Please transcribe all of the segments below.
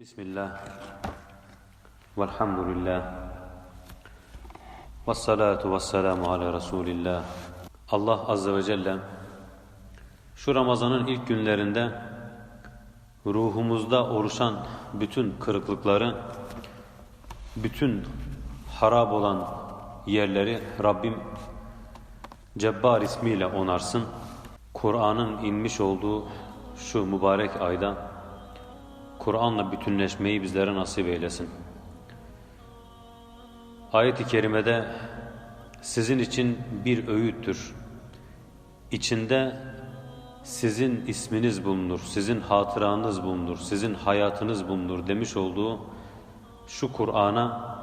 Bismillah. Velhamdülillah. Ve salatu ve selamu ala Resulillah. Allah Azze ve Celle şu Ramazan'ın ilk günlerinde ruhumuzda oluşan bütün kırıklıkları, bütün harap olan yerleri Rabbim Cebbar ismiyle onarsın. Kur'an'ın inmiş olduğu şu mübarek ayda Kur'an'la bütünleşmeyi bizlere nasip eylesin. Ayet-i kerimede sizin için bir öğüttür. İçinde sizin isminiz bulunur, sizin hatıranız bulunur, sizin hayatınız bulunur demiş olduğu şu Kur'an'a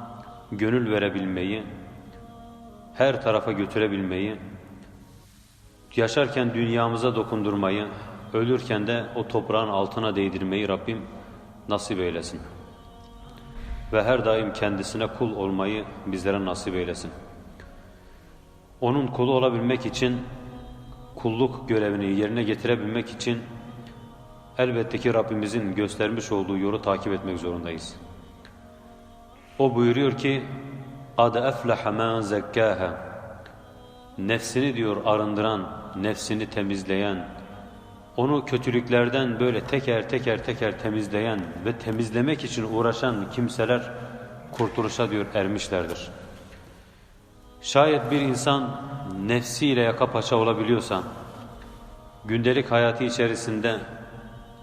gönül verebilmeyi, her tarafa götürebilmeyi, yaşarken dünyamıza dokundurmayı, ölürken de o toprağın altına değdirmeyi Rabbim nasip eylesin. Ve her daim kendisine kul olmayı bizlere nasip eylesin. Onun kulu olabilmek için, kulluk görevini yerine getirebilmek için elbette ki Rabbimizin göstermiş olduğu yolu takip etmek zorundayız. O buyuruyor ki, قَدْ أَفْلَحَ مَنْ زَكَّاهَا Nefsini diyor arındıran, nefsini temizleyen, onu kötülüklerden böyle teker teker teker temizleyen ve temizlemek için uğraşan kimseler kurtuluşa diyor ermişlerdir. Şayet bir insan nefsiyle yaka paça olabiliyorsa, gündelik hayatı içerisinde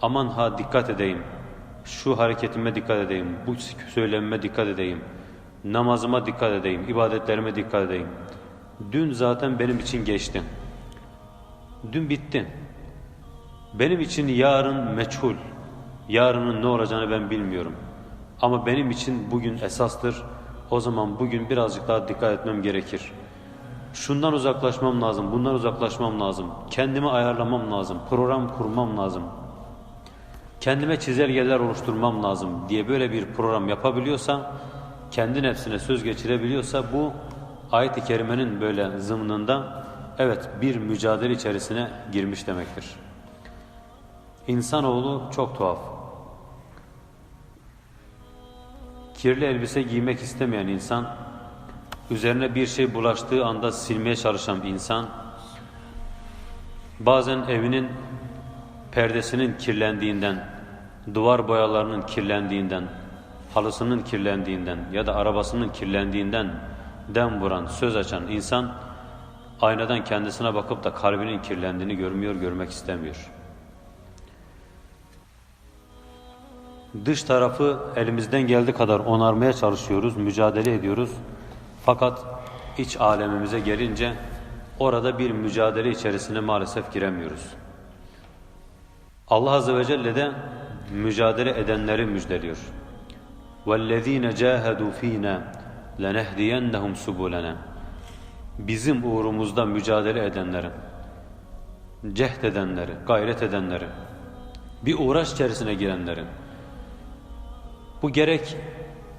aman ha dikkat edeyim, şu hareketime dikkat edeyim, bu söylememe dikkat edeyim, namazıma dikkat edeyim, ibadetlerime dikkat edeyim. Dün zaten benim için geçti. Dün bitti. Benim için yarın meçhul. Yarının ne olacağını ben bilmiyorum. Ama benim için bugün esastır. O zaman bugün birazcık daha dikkat etmem gerekir. Şundan uzaklaşmam lazım, bundan uzaklaşmam lazım. Kendimi ayarlamam lazım, program kurmam lazım. Kendime çizelgeler oluşturmam lazım diye böyle bir program yapabiliyorsa, kendi nefsine söz geçirebiliyorsa bu ayet-i kerimenin böyle zımnında evet bir mücadele içerisine girmiş demektir. İnsanoğlu çok tuhaf. Kirli elbise giymek istemeyen insan, üzerine bir şey bulaştığı anda silmeye çalışan insan, bazen evinin perdesinin kirlendiğinden, duvar boyalarının kirlendiğinden, halısının kirlendiğinden ya da arabasının kirlendiğinden dem vuran, söz açan insan, aynadan kendisine bakıp da kalbinin kirlendiğini görmüyor, görmek istemiyor. Dış tarafı elimizden geldiği kadar onarmaya çalışıyoruz, mücadele ediyoruz. Fakat iç alemimize gelince orada bir mücadele içerisine maalesef giremiyoruz. Allah Azze ve Celle de mücadele edenleri müjdeliyor. وَالَّذ۪ينَ جَاهَدُوا ف۪ينَا لَنَهْدِيَنَّهُمْ سُبُولَنَا Bizim uğrumuzda mücadele edenleri, cehd edenleri, gayret edenleri, bir uğraş içerisine girenlerin, bu gerek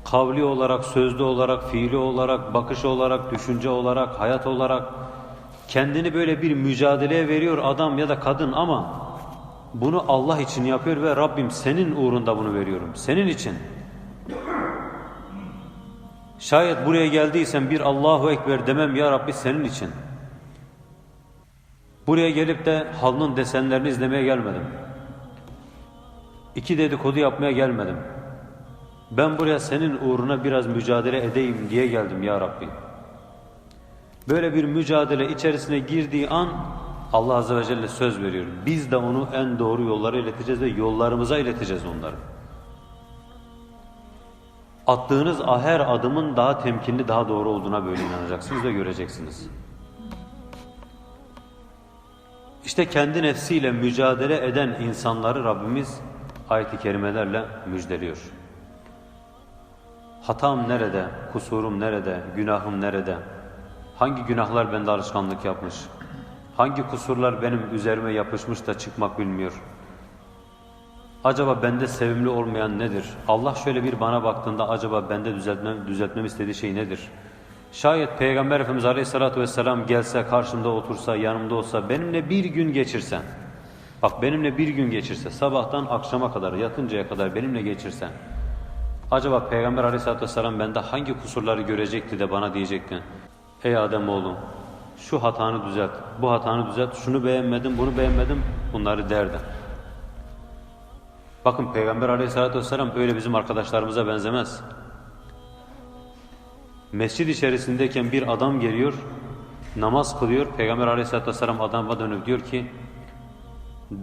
kavli olarak, sözlü olarak, fiili olarak, bakış olarak, düşünce olarak, hayat olarak kendini böyle bir mücadeleye veriyor adam ya da kadın ama bunu Allah için yapıyor ve Rabbim senin uğrunda bunu veriyorum. Senin için. Şayet buraya geldiysen bir Allahu Ekber demem ya Rabbi senin için. Buraya gelip de halının desenlerini izlemeye gelmedim. İki dedikodu yapmaya gelmedim. Ben buraya senin uğruna biraz mücadele edeyim diye geldim ya Rabbi. Böyle bir mücadele içerisine girdiği an Allah Azze ve Celle söz veriyor. Biz de onu en doğru yollara ileteceğiz ve yollarımıza ileteceğiz onları. Attığınız her adımın daha temkinli, daha doğru olduğuna böyle inanacaksınız ve göreceksiniz. İşte kendi nefsiyle mücadele eden insanları Rabbimiz ayet-i kerimelerle müjdeliyor. Hatam nerede, kusurum nerede, günahım nerede? Hangi günahlar bende alışkanlık yapmış? Hangi kusurlar benim üzerime yapışmış da çıkmak bilmiyor? Acaba bende sevimli olmayan nedir? Allah şöyle bir bana baktığında acaba bende düzeltmem, düzeltmem istediği şey nedir? Şayet Peygamber Efendimiz Aleyhisselatü Vesselam gelse, karşımda otursa, yanımda olsa, benimle bir gün geçirsen, Bak benimle bir gün geçirse, sabahtan akşama kadar, yatıncaya kadar benimle geçirse, acaba Peygamber aleyhissalatü vesselam bende hangi kusurları görecekti de bana diyecekti, ey Adem oğlum, şu hatanı düzelt, bu hatanı düzelt, şunu beğenmedim, bunu beğenmedim, bunları derdi. Bakın Peygamber aleyhissalatü vesselam öyle bizim arkadaşlarımıza benzemez. Mescid içerisindeyken bir adam geliyor, namaz kılıyor. Peygamber aleyhissalatü vesselam adama dönüp diyor ki,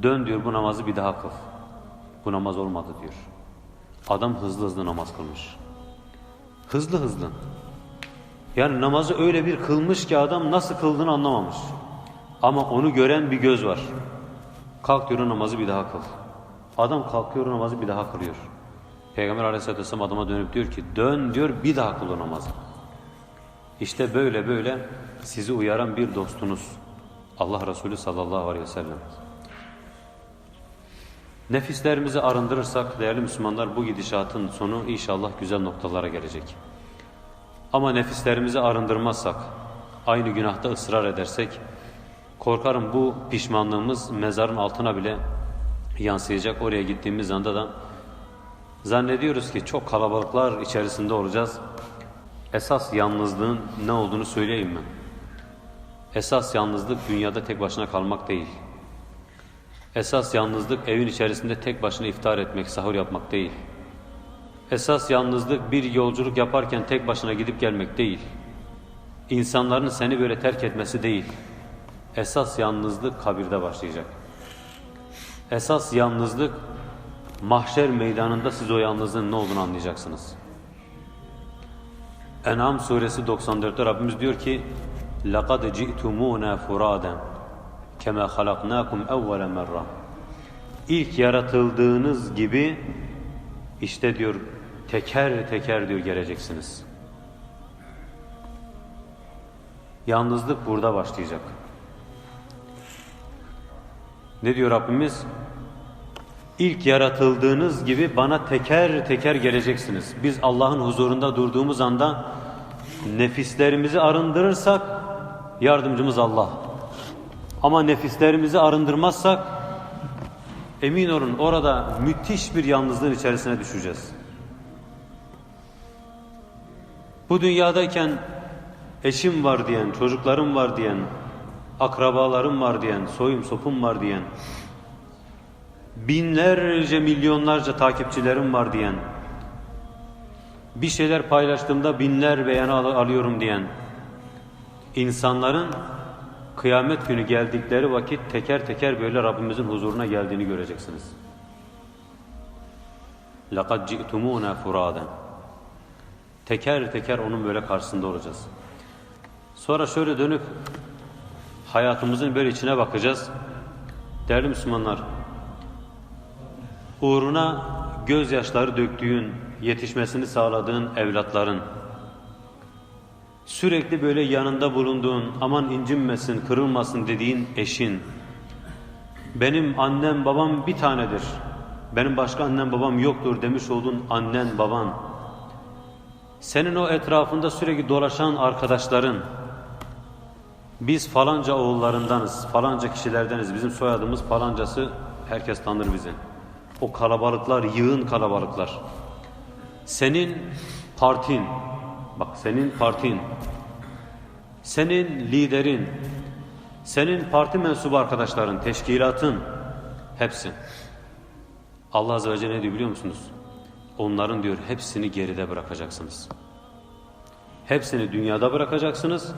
dön diyor bu namazı bir daha kıl. Bu namaz olmadı diyor. Adam hızlı hızlı namaz kılmış. Hızlı hızlı. Yani namazı öyle bir kılmış ki adam nasıl kıldığını anlamamış. Ama onu gören bir göz var. Kalk diyor namazı bir daha kıl. Adam kalkıyor namazı bir daha kılıyor. Peygamber aleyhissalatü vesselam adama dönüp diyor ki dön diyor bir daha kıl namazı. İşte böyle böyle sizi uyaran bir dostunuz. Allah Resulü sallallahu aleyhi ve sellem. Nefislerimizi arındırırsak değerli Müslümanlar bu gidişatın sonu inşallah güzel noktalara gelecek. Ama nefislerimizi arındırmazsak, aynı günahta ısrar edersek, korkarım bu pişmanlığımız mezarın altına bile yansıyacak. Oraya gittiğimiz anda da zannediyoruz ki çok kalabalıklar içerisinde olacağız. Esas yalnızlığın ne olduğunu söyleyeyim mi? Esas yalnızlık dünyada tek başına kalmak değil. Esas yalnızlık evin içerisinde tek başına iftar etmek, sahur yapmak değil. Esas yalnızlık bir yolculuk yaparken tek başına gidip gelmek değil. İnsanların seni böyle terk etmesi değil. Esas yalnızlık kabirde başlayacak. Esas yalnızlık mahşer meydanında siz o yalnızlığın ne olduğunu anlayacaksınız. En'am suresi 94'te Rabbimiz diyor ki لَقَدْ جِئْتُمُونَا فُرَادًا Keme halaknakum evvele merra. İlk yaratıldığınız gibi işte diyor teker teker diyor geleceksiniz. Yalnızlık burada başlayacak. Ne diyor Rabbimiz? İlk yaratıldığınız gibi bana teker teker geleceksiniz. Biz Allah'ın huzurunda durduğumuz anda nefislerimizi arındırırsak yardımcımız Allah. Ama nefislerimizi arındırmazsak emin olun orada müthiş bir yalnızlığın içerisine düşeceğiz. Bu dünyadayken eşim var diyen, çocuklarım var diyen, akrabalarım var diyen, soyum sopum var diyen, binlerce milyonlarca takipçilerim var diyen, bir şeyler paylaştığımda binler beğeni al alıyorum diyen insanların kıyamet günü geldikleri vakit teker teker böyle Rabbimizin huzuruna geldiğini göreceksiniz. لَقَدْ جِئْتُمُونَا فُرَادًا Teker teker onun böyle karşısında olacağız. Sonra şöyle dönüp hayatımızın böyle içine bakacağız. Değerli Müslümanlar, uğruna gözyaşları döktüğün, yetişmesini sağladığın evlatların, sürekli böyle yanında bulunduğun, aman incinmesin, kırılmasın dediğin eşin, benim annem babam bir tanedir, benim başka annem babam yoktur demiş olduğun annen baban, senin o etrafında sürekli dolaşan arkadaşların, biz falanca oğullarındanız, falanca kişilerdeniz, bizim soyadımız falancası, herkes tanır bizi. O kalabalıklar, yığın kalabalıklar. Senin partin, bak senin partin, senin liderin, senin parti mensubu arkadaşların, teşkilatın, hepsi. Allah Azze ve Celle ne diyor biliyor musunuz? Onların diyor hepsini geride bırakacaksınız. Hepsini dünyada bırakacaksınız.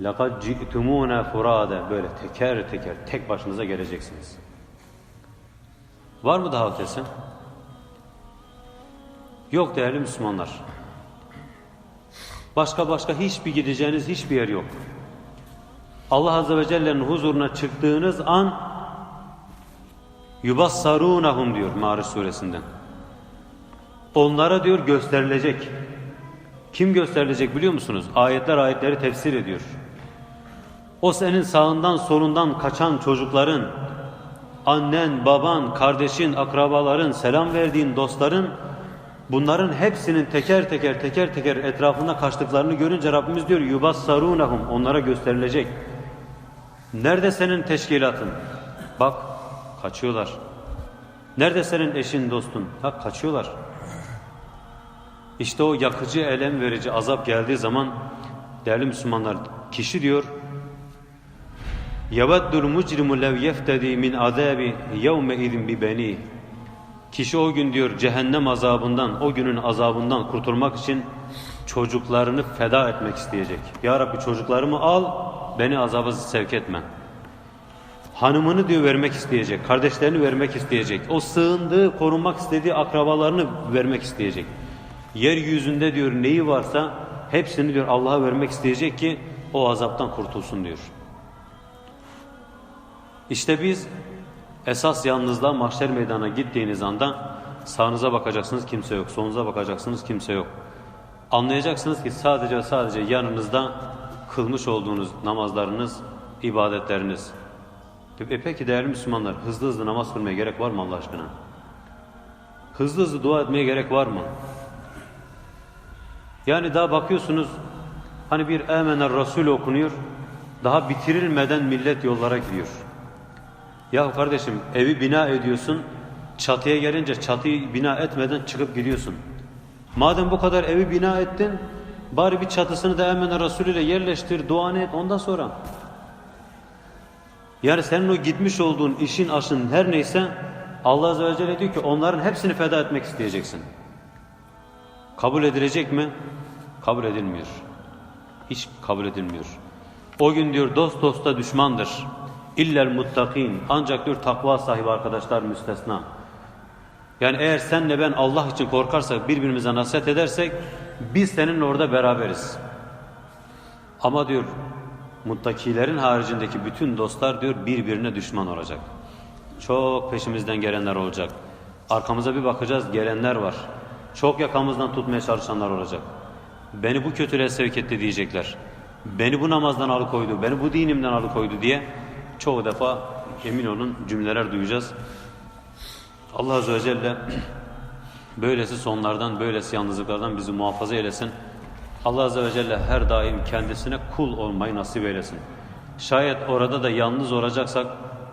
لَقَدْ جِئْتُمُونَ فُرَادًا Böyle teker teker tek başınıza geleceksiniz. Var mı daha ötesi? Yok değerli Müslümanlar. Başka başka hiçbir gideceğiniz hiçbir yer yok. Allah Azze ve Celle'nin huzuruna çıktığınız an yubassarunahum diyor Ma'ariş suresinden. Onlara diyor gösterilecek. Kim gösterilecek biliyor musunuz? Ayetler ayetleri tefsir ediyor. O senin sağından solundan kaçan çocukların, annen, baban, kardeşin, akrabaların, selam verdiğin dostların bunların hepsinin teker teker teker teker etrafında kaçtıklarını görünce Rabbimiz diyor yubassarunahum onlara gösterilecek. Nerede senin teşkilatın? Bak Kaçıyorlar. Nerede senin eşin dostun? Ha kaçıyorlar. İşte o yakıcı, elem verici azap geldiği zaman değerli Müslümanlar kişi diyor يَوَدُّ الْمُجْرِمُ لَوْ يَفْتَدِي مِنْ عَذَابِ يَوْمَ اِذٍ بِبَنِيهِ Kişi o gün diyor cehennem azabından, o günün azabından kurtulmak için çocuklarını feda etmek isteyecek. Ya Rabbi çocuklarımı al, beni azaba sevk etme. Hanımını diyor vermek isteyecek, kardeşlerini vermek isteyecek. O sığındığı, korunmak istediği akrabalarını vermek isteyecek. Yeryüzünde diyor neyi varsa hepsini diyor Allah'a vermek isteyecek ki o azaptan kurtulsun diyor. İşte biz esas yalnızlığa mahşer meydana gittiğiniz anda sağınıza bakacaksınız kimse yok, solunuza bakacaksınız kimse yok. Anlayacaksınız ki sadece sadece yanınızda kılmış olduğunuz namazlarınız, ibadetleriniz. E peki değerli Müslümanlar hızlı hızlı namaz kılmaya gerek var mı Allah aşkına? Hızlı hızlı dua etmeye gerek var mı? Yani daha bakıyorsunuz hani bir Emener Resul okunuyor daha bitirilmeden millet yollara gidiyor. Ya kardeşim evi bina ediyorsun çatıya gelince çatıyı bina etmeden çıkıp gidiyorsun. Madem bu kadar evi bina ettin bari bir çatısını da Emener Resul ile yerleştir duanı et ondan sonra. Yani senin o gitmiş olduğun işin aşın her neyse Allah Azze ve Celle diyor ki onların hepsini feda etmek isteyeceksin. Kabul edilecek mi? Kabul edilmiyor. Hiç kabul edilmiyor. O gün diyor dost dosta düşmandır. İllel muttakin. Ancak diyor takva sahibi arkadaşlar müstesna. Yani eğer senle ben Allah için korkarsak birbirimize nasihat edersek biz seninle orada beraberiz. Ama diyor muttakilerin haricindeki bütün dostlar diyor birbirine düşman olacak. Çok peşimizden gelenler olacak. Arkamıza bir bakacağız gelenler var. Çok yakamızdan tutmaya çalışanlar olacak. Beni bu kötülüğe sevk etti diyecekler. Beni bu namazdan alıkoydu, beni bu dinimden alıkoydu diye çoğu defa emin olun cümleler duyacağız. Allah Azze ve Celle böylesi sonlardan, böylesi yalnızlıklardan bizi muhafaza eylesin. Allah Azze ve Celle her daim kendisine kul olmayı nasip eylesin. Şayet orada da yalnız olacaksak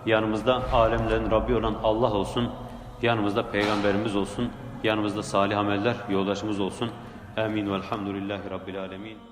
yanımızda alemlerin Rabbi olan Allah olsun, yanımızda Peygamberimiz olsun, yanımızda salih ameller yoldaşımız olsun. Amin velhamdülillahi Rabbil alemin.